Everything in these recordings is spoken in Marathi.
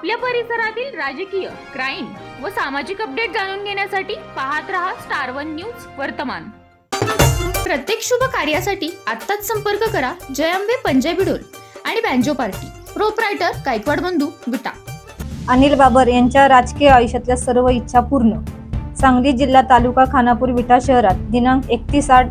आपल्या परिसरातील राजकीय क्राईम व सामाजिक अपडेट जाणून घेण्यासाठी पाहत रहा स्टार वन न्यूज वर्तमान. प्रत्येक शुभ कार्यासाठी आत्ताच संपर्क करा जयंबे पंजाबी डोल आणि बँजो पार्टी प्रोपरायटर गायकवाड बंधू विटा. अनिल बाबर यांच्या राजकीय आयुष्यातल्या सर्व इच्छा पूर्ण. सांगली जिल्हा तालुका खानापूर विटा शहरात दिनांक एकतीस आठ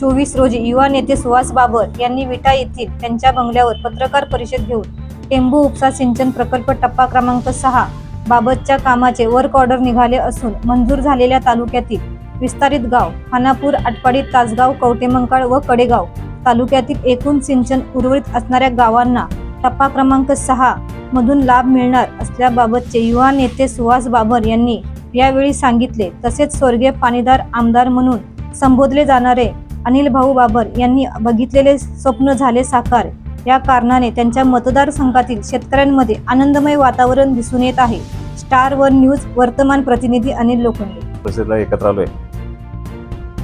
चोवीस रोजी युवा नेते सुहास बाबर यांनी विटा येथील त्यांच्या बंगल्यावर पत्रकार परिषद घेऊन टेंबू उपसा सिंचन प्रकल्प टप्पा क्रमांक सहा. बाबतच्या कामाचे वर्क ऑर्डर निघाले असून मंजूर झालेल्या तालुक्यातील विस्तारित गाव खानापूर आटपाडी तासगाव कवटेमंकाळ व कडेगाव तालुक्यातील एकूण सिंचन उर्वरित असणाऱ्या गावांना टप्पा क्रमांक सहा मधून लाभ मिळणार असल्याबाबतचे युवा नेते सुहास बाबर यांनी यावेळी सांगितले. तसेच स्वर्गीय पाणीदार आमदार म्हणून संबोधले जाणारे अनिल भाऊ बाबर यांनी बघितलेले स्वप्न झाले साकार. या कारणाने त्यांच्या मतदारसंघातील शेतकऱ्यांमध्ये आनंदमय वातावरण दिसून येत आहे. स्टार वन न्यूज वर्तमान प्रतिनिधी अनिल लोखंडे. परिषदेला एकत्र आलोय.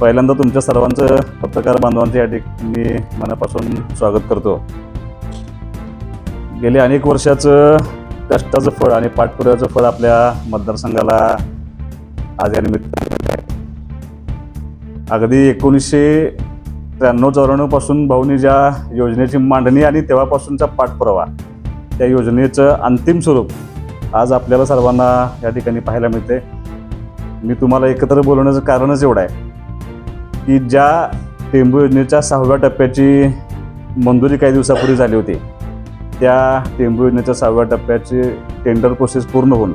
पहिल्यांदा तुमच्या सर्वांचं पत्रकार बांधवांचं या ठिकाणी मी मनापासून स्वागत करतो. गेले अनेक वर्षाचं कष्टाचं फळ आणि पाठपुराचं फळ आपल्या मतदारसंघाला आज या निमित्त आहे. अगदी एकोणीसशे त्र्याण्णव चौऱ्याण्णवपासून भाऊनी ज्या योजनेची मांडणी आणि तेव्हापासूनचा पाठपुरावा. त्या योजनेचं अंतिम स्वरूप आज आपल्याला सर्वांना या ठिकाणी पाहायला मिळते मी तुम्हाला एकत्र बोलवण्याचं कारणच एवढं आहे की ज्या टेंबू योजनेच्या सहाव्या टप्प्याची मंजुरी काही दिवसापूर्वी झाली होती त्या टेंबू योजनेच्या सहाव्या टप्प्याची टेंडर प्रोसेस पूर्ण होऊन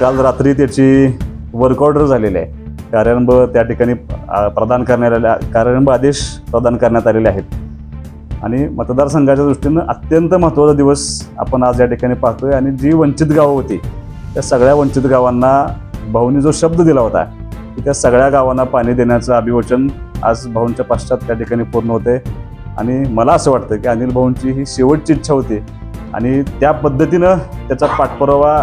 काल रात्री त्याची वर्क ऑर्डर झालेली आहे. कार्यारंभ त्या ठिकाणी प्रदान करण्यात आले कार्यारंभ आदेश प्रदान करण्यात आलेले आहेत. आणि मतदारसंघाच्या दृष्टीनं अत्यंत महत्त्वाचा दिवस आपण आज या ठिकाणी पाहतोय. आणि जी वंचित गावं होती त्या सगळ्या वंचित गावांना भाऊनी जो शब्द दिला होता की त्या सगळ्या गावांना पाणी देण्याचं अभिवचन आज भाऊंच्या पश्चात त्या ठिकाणी पूर्ण होते आणि मला असं वाटतं की अनिल भाऊंची ही शेवटची इच्छा होती. आणि त्या पद्धतीनं त्याचा पाठपुरावा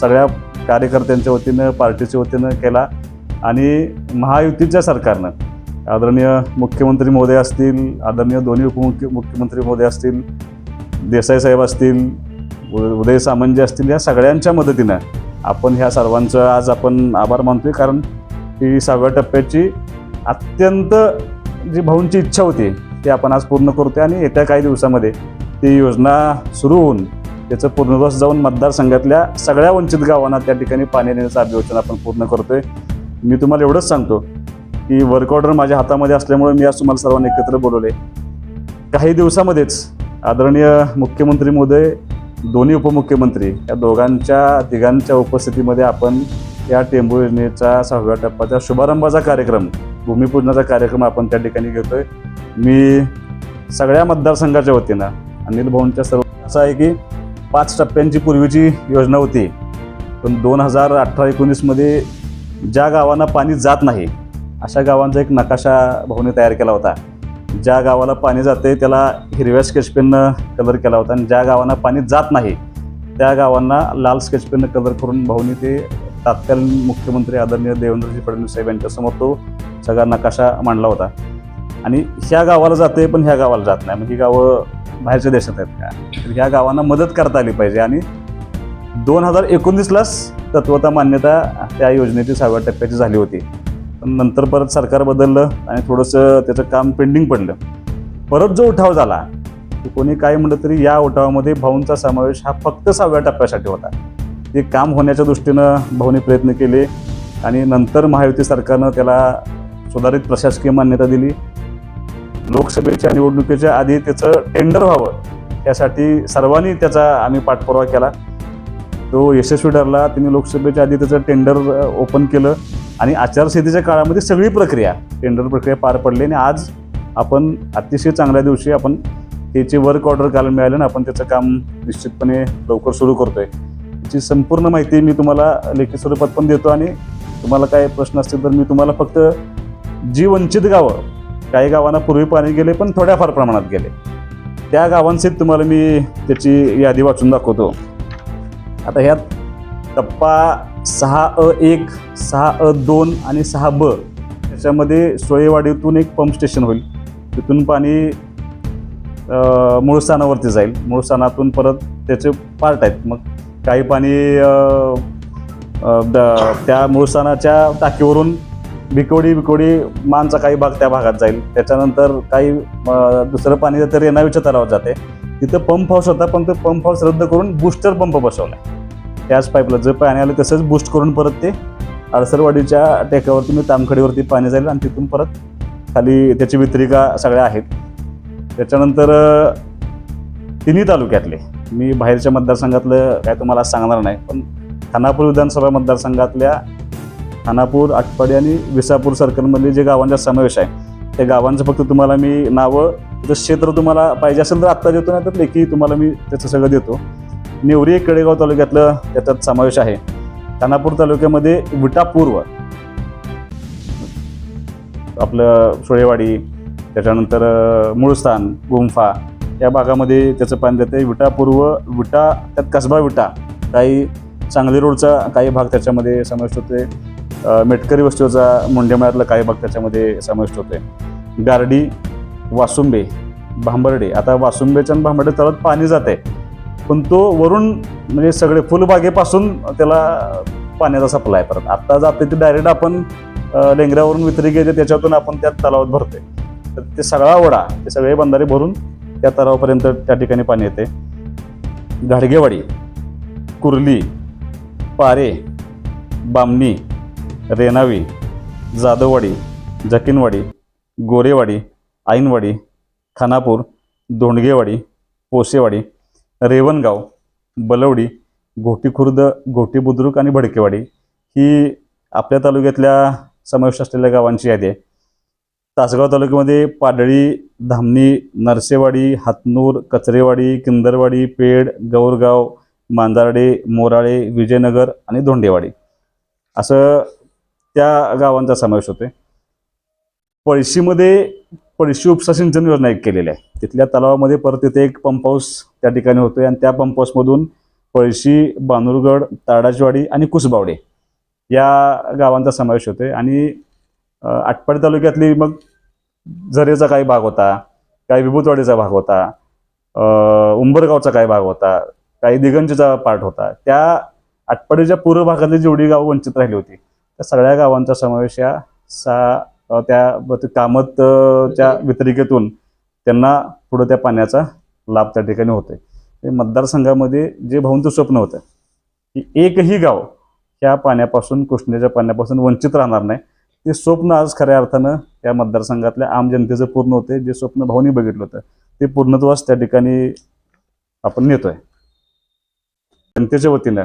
सगळ्या कार्यकर्त्यांच्या वतीनं पार्टीच्या वतीनं केला. आणि महायुतीच्या सरकारनं. आदरणीय मुख्यमंत्री महोदय असतील आदरणीय दोन्ही उपमुख्य मुख्यमंत्री महोदय असतील देसाई साहेब असतील उदय सामंत असतील या सगळ्यांच्या मदतीनं आपण ह्या सर्वांचं आज आपण आभार मानतोय. कारण ही सहाव्या टप्प्याची अत्यंत जी भाऊंची इच्छा होती ती आपण आज पूर्ण करतोय आणि येत्या काही दिवसामध्ये ती योजना सुरू होऊन त्याचं पूर्णत्वास जाऊन मतदारसंघातल्या सगळ्या वंचित गावांना त्या ठिकाणी पाणी देण्याचं अभिवचन आपण पूर्ण करतोय. मी तुम्हाला एवढंच सांगतो की वर्क ऑर्डर माझ्या हातामध्ये असल्यामुळे मी आज तुम्हाला सर्वांना एकत्र बोलवले काही दिवसामध्येच आदरणीय मुख्यमंत्री महोदय दोन्ही उपमुख्यमंत्री या दोघांच्या तिघांच्या उपस्थितीमध्ये आपण या टेंबू योजनेचा सहाव्या टप्प्याचा शुभारंभाचा कार्यक्रम भूमिपूजनाचा कार्यक्रम आपण त्या ठिकाणी घेतोय. मी सगळ्या मतदारसंघाच्या वतीनं अनिल भाऊंच्या सर्व असं आहे की पाच टप्प्यांची पूर्वीची योजना होती. पण दोन हजार अठरा एकोणीसमध्ये ज्या गावांना पाणी जात नाही अशा गावांचा एक नकाशा भाऊने तयार केला होता. ज्या गावाला पाणी जाते त्याला हिरव्या स्केचपेननं कलर केला होता आणि ज्या गावांना पाणी जात नाही त्या गावांना लाल स्केचपेननं कलर करून भाऊनी ते तात्कालीन मुख्यमंत्री आदरणीय देवेंद्रजी फडणवीस साहेब यांच्यासमोर तो सगळा नकाशा मांडला होता. आणि ह्या गावाला जाते पण ह्या गावाला जात नाही. मग ही गावं बाहेरच्या देशात आहेत का? तर ह्या गावांना मदत करता आली पाहिजे. आणि दोन हजार एकोणीसलाच तत्वता मान्यता त्या योजनेची सहाव्या टप्प्याची झाली होती. पण नंतर परत सरकार बदललं आणि थोडंसं त्याचं काम पेंडिंग पडलं. परत जो उठाव झाला कोणी काय म्हटलं तरी या उठावामध्ये भाऊंचा समावेश हा फक्त सहाव्या टप्प्यासाठी होता. ते काम होण्याच्या दृष्टीनं भाऊने प्रयत्न केले आणि नंतर महायुती सरकारनं त्याला सुधारित प्रशासकीय मान्यता दिली. लोकसभेच्या निवडणुकीच्या आधी त्याचं टेंडर व्हावं यासाठी सर्वांनी त्याचा आम्ही पाठपुरावा केला. तो यशस्वी ठरला त्यांनी लोकसभेच्या आधी त्याचं टेंडर ओपन केलं आणि आचारसंहितेच्या काळामध्ये सगळी प्रक्रिया टेंडर प्रक्रिया पार पडली आणि आज आपण अतिशय चांगल्या दिवशी आपण त्याची वर्क ऑर्डर काल मिळाली आणि आपण त्याचं काम निश्चितपणे लवकर सुरू करतोय. त्याची संपूर्ण माहिती मी तुम्हाला लेखी स्वरूपात पण देतो आणि तुम्हाला काय प्रश्न असतील तर मी तुम्हाला फक्त जी वंचित गावं काही गावांना पूर्वी पाणी गेले पण थोड्याफार प्रमाणात गेले. त्या गावांसहित तुम्हाला मी त्याची यादी वाचून दाखवतो. आता ह्यात टप्पा सहा अ एक सहा अ दोन आणि सहा ब त्याच्यामध्ये सोयेवाडीतून एक पंप स्टेशन होईल. तिथून पाणी अ, जाईल. मुळस्थानातून परत त्याचे पार्ट आहेत. मग काही पाणी द- त्या मूळस्थानाच्या टाकीवरून बिकोडी बिकोडी मानचा काही भाग त्या भागात जाईल. त्याच्यानंतर काही दुसरं पाणी तर रेणावीच्या तलावात जाते तिथं पंप हाऊस होता पण तो पंप हाऊस रद्द करून बूस्टर पंप बसवला त्याच पाईपला जर पाणी आलं तसंच बूस्ट करून परत ते अडसरवाडीच्या टेकावरती म्हणजे मी तामखडीवरती पाणी जाईल आणि तिथून परत खाली त्याची वितरिका सगळ्या आहेत. त्याच्यानंतर तिन्ही तालुक्यातले मी बाहेरच्या मतदारसंघातलं काय तुम्हाला सांगणार नाही पण खानापूर विधानसभा मतदारसंघातल्या खानापूर आटपाडी आणि विसापूर सर्कलमधले जे गावांचा समावेश आहे त्या गावांचं फक्त तुम्हाला मी नावं जर क्षेत्र तुम्हाला पाहिजे असेल तर आत्ता देतो नाही तर लेखी तुम्हाला मी त्याचं सगळं देतो. नेवरी कडेगाव तालुक्यातलं त्याच्यात समावेश आहे. खानापूर तालुक्यामध्ये विटापूर्व आपलं सुळेवाडी त्याच्यानंतर मूळस्थान गुंफा या भागामध्ये त्याचं पाणी देते विटापूर्व विटा त्यात कसबा विटा काही सांगली रोडचा काही भाग त्याच्यामध्ये समाविष्ट होते मेटकरी वस्तीचा मुंडेमळ्यातला काही भाग त्याच्यामध्ये समाविष्ट होते गारडी वासुंबे भांबर्डे. आता वासुंबेच्या आणि भांबर्डे तळात पाणी जाते पण तो वरून म्हणजे सगळे फुलबागेपासून त्याला पाण्याचा सप्लाय परत. आता जाते ते डायरेक्ट आपण लेंगऱ्यावरून वितरी घेते त्याच्यातून आपण त्या तलावात भरते तर ते सगळा वडा ते सगळे बंधारे भरून त्या तलावापर्यंत त्या ठिकाणी पाणी येते. घाडगेवाडी कुर्ली पारे बामणी रेणावी जाधववाडी जकीनवाडी गोरेवाडी आईनवाडी खानापूर दोंडगेवाडी पोसेवाडी रेवणगाव बलवडी घोटी खुर्द घोटी बुद्रुक आणि भडकेवाडी ही आपल्या तालुक्यातल्या समाविष्ट असलेल्या गावांची यादी आहे. तासगाव तालुक्यामध्ये पाडळी धामणी नरसेवाडी हातनूर कचरेवाडी किंदरवाडी पेड गौरगाव मांजारडे मोराळे विजयनगर आणि धोंडेवाडी. असं त्या गावांचा समावेश होतोय. पळशीमध्ये पण उपसा सिंचन योजना एक केलेली आहे. तिथल्या तलावामध्ये परत तिथे एक पंप हाऊस त्या ठिकाणी होतोय आणि त्या पंप हाऊसमधून पळशी बानुरगड ताडाचवाडी आणि कुसबावडे या गावांचा समावेश होतोय. आणि आटपाडी तालुक्यातली मग झरेचा काही भाग होता काही विभूतवाडीचा भाग होता उंबरगावचा काही भाग होता काही दिगंजीचा पार्ट होता. त्या आटपाडीच्या पूर्व भागातली जेवढी गावं वंचित राहिली होती त्या सगळ्या गावांचा समावेश या सा त्या ब- ते कामत अ, च्या वितरिकेतून त्यांना पुढं त्या पाण्याचा लाभ त्या ठिकाणी होतोय. ते मतदारसंघामध्ये जे भाऊंचं स्वप्न होतं की एकही गाव ह्या पाण्यापासून कृष्णेच्या पाण्यापासून वंचित राहणार नाही ते स्वप्न आज खऱ्या अर्थानं या मतदारसंघातल्या आम जनतेचं पूर्ण होते जे स्वप्न भाऊनी बघितलं होतं ते पूर्णत्वास त्या ठिकाणी आपण नेतोय. जनतेच्या वतीनं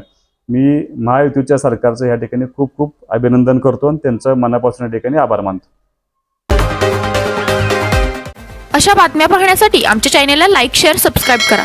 मी महायुतीच्या सरकारचं या ठिकाणी खूप खूप अभिनंदन करतो आणि त्यांचं मनापासून या ठिकाणी आभार मानतो. अशा बातम्या पाहण्यासाठी आमच्या चॅनेलला लाईक शेअर सबस्क्राईब करा.